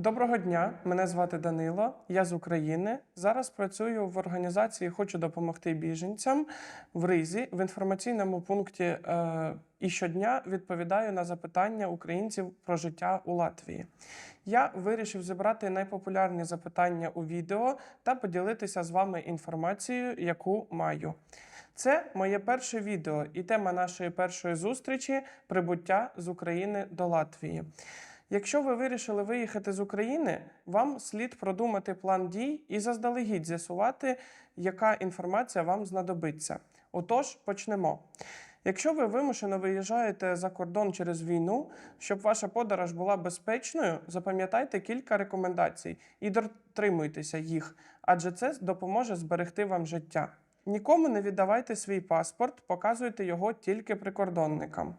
Доброго дня, мене звати Данило, я з України. Зараз працюю в організації Хочу допомогти біженцям в Ризі в інформаційному пункті е, і щодня відповідаю на запитання українців про життя у Латвії. Я вирішив зібрати найпопулярні запитання у відео та поділитися з вами інформацією, яку маю. Це моє перше відео і тема нашої першої зустрічі прибуття з України до Латвії. Якщо ви вирішили виїхати з України, вам слід продумати план дій і заздалегідь з'ясувати, яка інформація вам знадобиться. Отож, почнемо. Якщо ви вимушено виїжджаєте за кордон через війну, щоб ваша подорож була безпечною, запам'ятайте кілька рекомендацій і дотримуйтеся їх, адже це допоможе зберегти вам життя. Нікому не віддавайте свій паспорт, показуйте його тільки прикордонникам.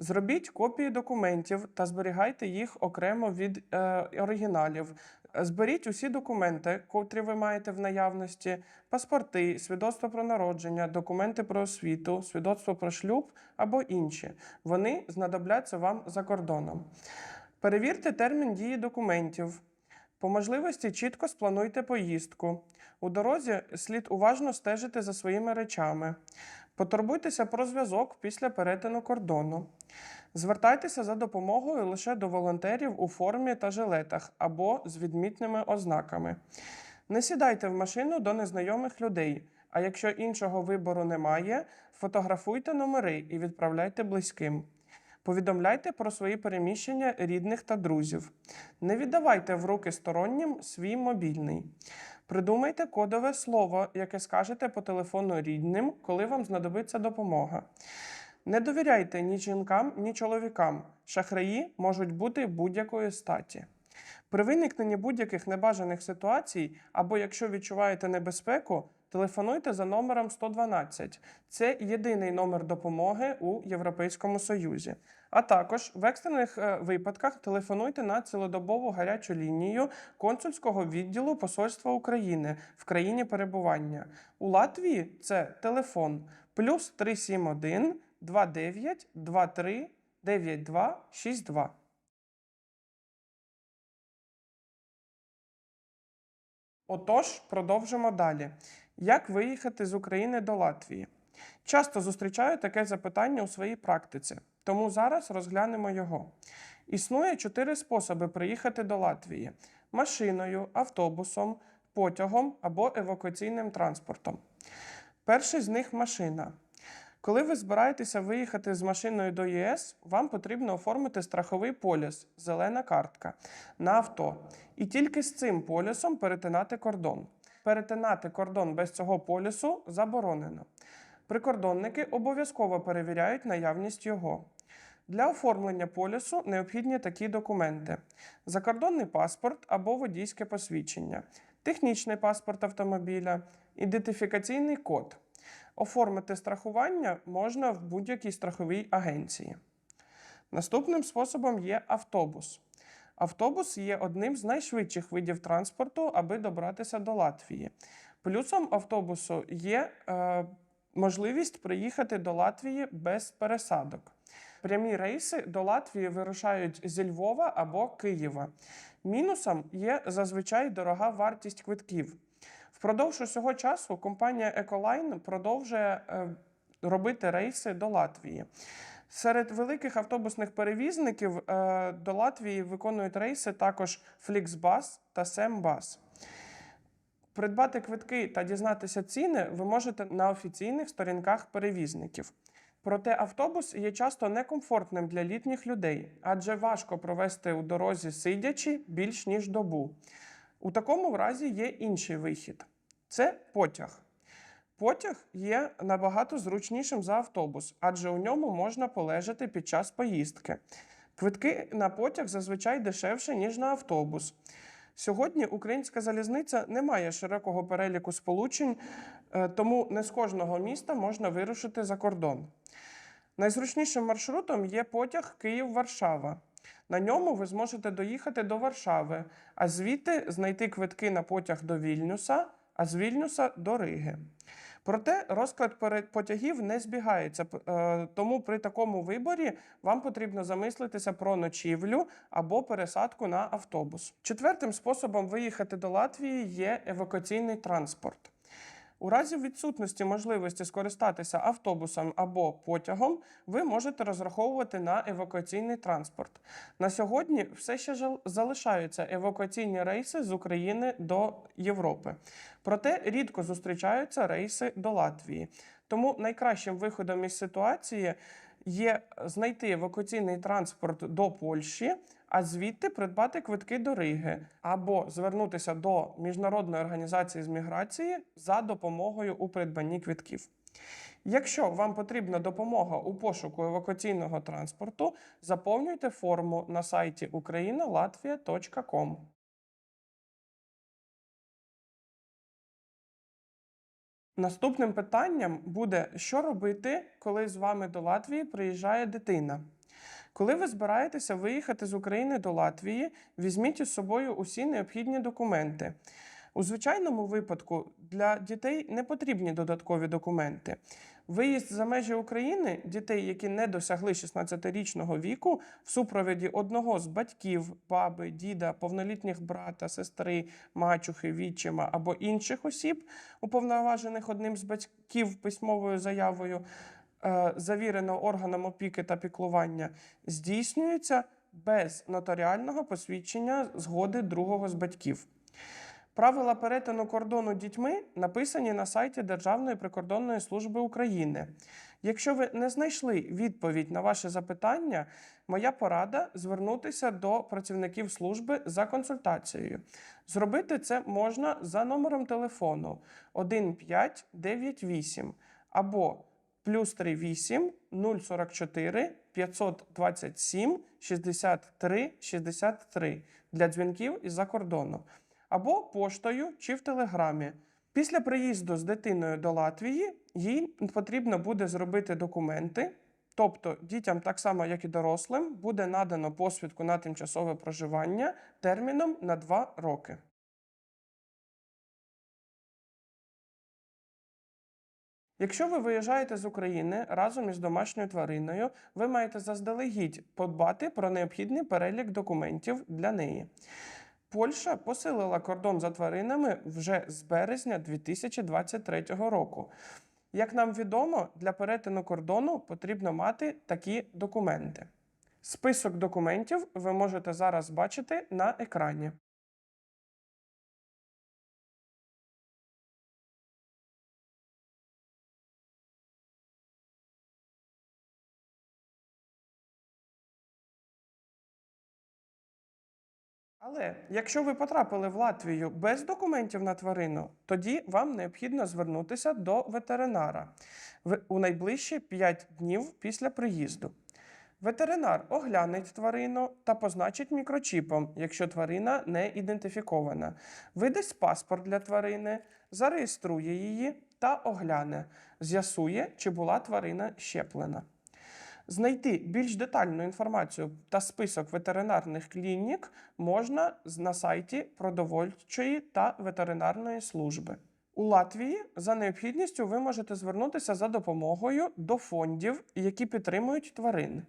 Зробіть копії документів та зберігайте їх окремо від е, оригіналів. Зберіть усі документи, котрі ви маєте в наявності: паспорти, свідоцтво про народження, документи про освіту, свідоцтво про шлюб або інші. Вони знадобляться вам за кордоном. Перевірте термін дії документів. По можливості чітко сплануйте поїздку. У дорозі слід уважно стежити за своїми речами. Потурбуйтеся про зв'язок після перетину кордону. Звертайтеся за допомогою лише до волонтерів у формі та жилетах або з відмітними ознаками. Не сідайте в машину до незнайомих людей. А якщо іншого вибору немає, фотографуйте номери і відправляйте близьким. Повідомляйте про свої переміщення рідних та друзів. Не віддавайте в руки стороннім свій мобільний. Придумайте кодове слово, яке скажете по телефону рідним, коли вам знадобиться допомога. Не довіряйте ні жінкам, ні чоловікам. Шахраї можуть бути будь-якої статі. При виникненні будь-яких небажаних ситуацій, або якщо відчуваєте небезпеку, телефонуйте за номером 112. Це єдиний номер допомоги у Європейському Союзі. А також в екстрених е, випадках телефонуйте на цілодобову гарячу лінію консульського відділу Посольства України в країні перебування. У Латвії це телефон плюс 371 29 23 92 62. Отож, продовжимо далі. Як виїхати з України до Латвії? Часто зустрічаю таке запитання у своїй практиці, тому зараз розглянемо його. Існує чотири способи приїхати до Латвії: машиною, автобусом, потягом або евакуаційним транспортом. Перший з них машина. Коли ви збираєтеся виїхати з машиною до ЄС, вам потрібно оформити страховий поліс зелена картка на авто. І тільки з цим полісом перетинати кордон. Перетинати кордон без цього полісу заборонено. Прикордонники обов'язково перевіряють наявність його. Для оформлення полісу необхідні такі документи: закордонний паспорт або водійське посвідчення, технічний паспорт автомобіля, ідентифікаційний код. Оформити страхування можна в будь-якій страховій агенції. Наступним способом є автобус. Автобус є одним з найшвидших видів транспорту, аби добратися до Латвії. Плюсом автобусу є е, можливість приїхати до Латвії без пересадок. Прямі рейси до Латвії вирушають зі Львова або Києва. Мінусом є зазвичай дорога вартість квитків. Впродовж усього часу компанія Еколайн продовжує е, робити рейси до Латвії. Серед великих автобусних перевізників е, до Латвії виконують рейси також Flixbus та Sembus. Придбати квитки та дізнатися ціни ви можете на офіційних сторінках перевізників. Проте автобус є часто некомфортним для літніх людей, адже важко провести у дорозі сидячи більш ніж добу. У такому разі є інший вихід це потяг. Потяг є набагато зручнішим за автобус, адже у ньому можна полежати під час поїздки. Квитки на потяг зазвичай дешевше, ніж на автобус. Сьогодні українська залізниця не має широкого переліку сполучень, е, тому не з кожного міста можна вирушити за кордон. Найзручнішим маршрутом є потяг Київ-Варшава. На ньому ви зможете доїхати до Варшави, а звідти знайти квитки на потяг до Вільнюса, а з Вільнюса до Риги. Проте розклад потягів не збігається, е, тому при такому виборі вам потрібно замислитися про ночівлю або пересадку на автобус. Четвертим способом виїхати до Латвії є евакуаційний транспорт. У разі відсутності можливості скористатися автобусом або потягом, ви можете розраховувати на евакуаційний транспорт. На сьогодні все ще залишаються евакуаційні рейси з України до Європи. Проте рідко зустрічаються рейси до Латвії. Тому найкращим виходом із ситуації є знайти евакуаційний транспорт до Польщі, а звідти придбати квитки до Риги або звернутися до міжнародної організації з міграції за допомогою у придбанні квитків. Якщо вам потрібна допомога у пошуку евакуаційного транспорту, заповнюйте форму на сайті ukrainalatvia.com. Наступним питанням буде, що робити, коли з вами до Латвії приїжджає дитина. Коли ви збираєтеся виїхати з України до Латвії, візьміть із собою усі необхідні документи. У звичайному випадку для дітей не потрібні додаткові документи. Виїзд за межі України дітей, які не досягли 16-річного віку, в супровіді одного з батьків, баби, діда, повнолітніх брата, сестри, мачухи, відчима або інших осіб, уповноважених одним з батьків письмовою заявою, завірено органом опіки та піклування, здійснюється без нотаріального посвідчення згоди другого з батьків. Правила перетину кордону дітьми написані на сайті Державної прикордонної служби України. Якщо ви не знайшли відповідь на ваше запитання, моя порада звернутися до працівників служби за консультацією. Зробити це можна за номером телефону 1598 або плюс 38 044 527 63 63 для дзвінків із-за кордону або поштою чи в телеграмі. Після приїзду з дитиною до Латвії їй потрібно буде зробити документи. Тобто дітям, так само як і дорослим, буде надано посвідку на тимчасове проживання терміном на 2 роки. Якщо ви виїжджаєте з України разом із домашньою твариною, ви маєте заздалегідь подбати про необхідний перелік документів для неї. Польща посилила кордон за тваринами вже з березня 2023 року. Як нам відомо, для перетину кордону потрібно мати такі документи. Список документів ви можете зараз бачити на екрані. Але якщо ви потрапили в Латвію без документів на тварину, тоді вам необхідно звернутися до ветеринара у найближчі 5 днів після приїзду. Ветеринар оглянеть тварину та позначить мікрочіпом, якщо тварина не ідентифікована, видасть паспорт для тварини, зареєструє її та огляне, з'ясує, чи була тварина щеплена. Знайти більш детальну інформацію та список ветеринарних клінік можна на сайті продовольчої та ветеринарної служби. У Латвії за необхідністю ви можете звернутися за допомогою до фондів, які підтримують тварин.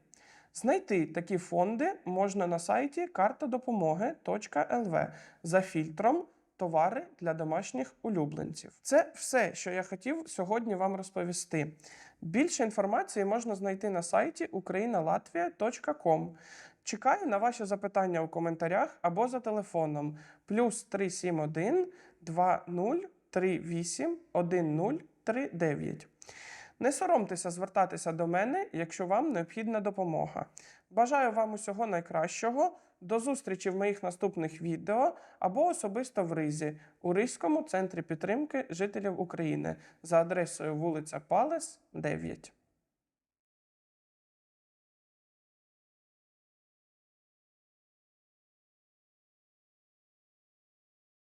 Знайти такі фонди можна на сайті картадопомоги.лв за фільтром Товари для домашніх улюбленців. Це все, що я хотів сьогодні вам розповісти. Більше інформації можна знайти на сайті ukrainalatvia.com. Чекаю на ваші запитання у коментарях або за телефоном плюс 371 2038 1039. Не соромтеся звертатися до мене, якщо вам необхідна допомога. Бажаю вам усього найкращого. До зустрічі в моїх наступних відео або особисто в Ризі у Ризькому центрі підтримки жителів України за адресою вулиця Палес, 9.